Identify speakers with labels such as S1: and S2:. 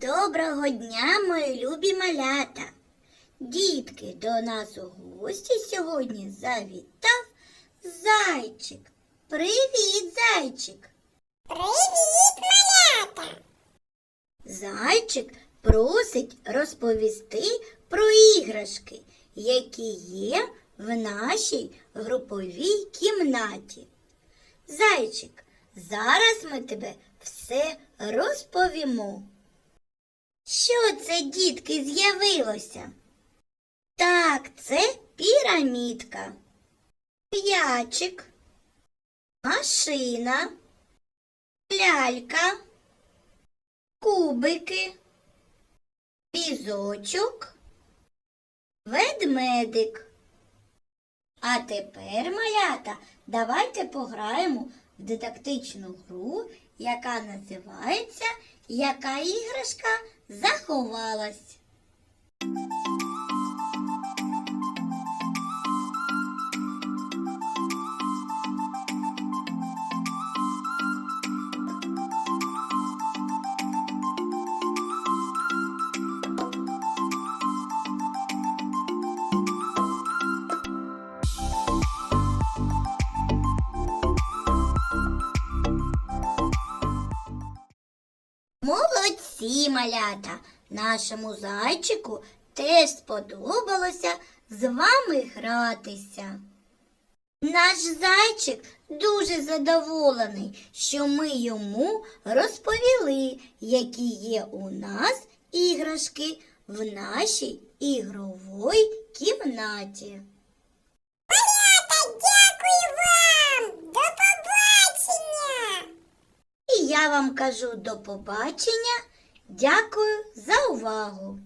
S1: Доброго дня, мої любі малята. Дітки, до нас у гості сьогодні завітав зайчик. Привіт, зайчик.
S2: Привіт, малята!
S1: Зайчик просить розповісти про іграшки, які є в нашій груповій кімнаті. Зайчик, зараз ми тебе все розповімо. Що це, дітки, з'явилося? Так, це пірамідка, м'ячик, машина, лялька, кубики, візочок, ведмедик. А тепер, малята, давайте пограємо в дидактичну гру, яка називається Яка іграшка заховалась. Молодці, малята! Нашому зайчику теж сподобалося з вами гратися. Наш зайчик дуже задоволений, що ми йому розповіли, які є у нас іграшки в нашій ігровій кімнаті.
S2: Малята, дякую вам! До побачення!
S1: І я вам кажу до побачення. Дякую за увагу!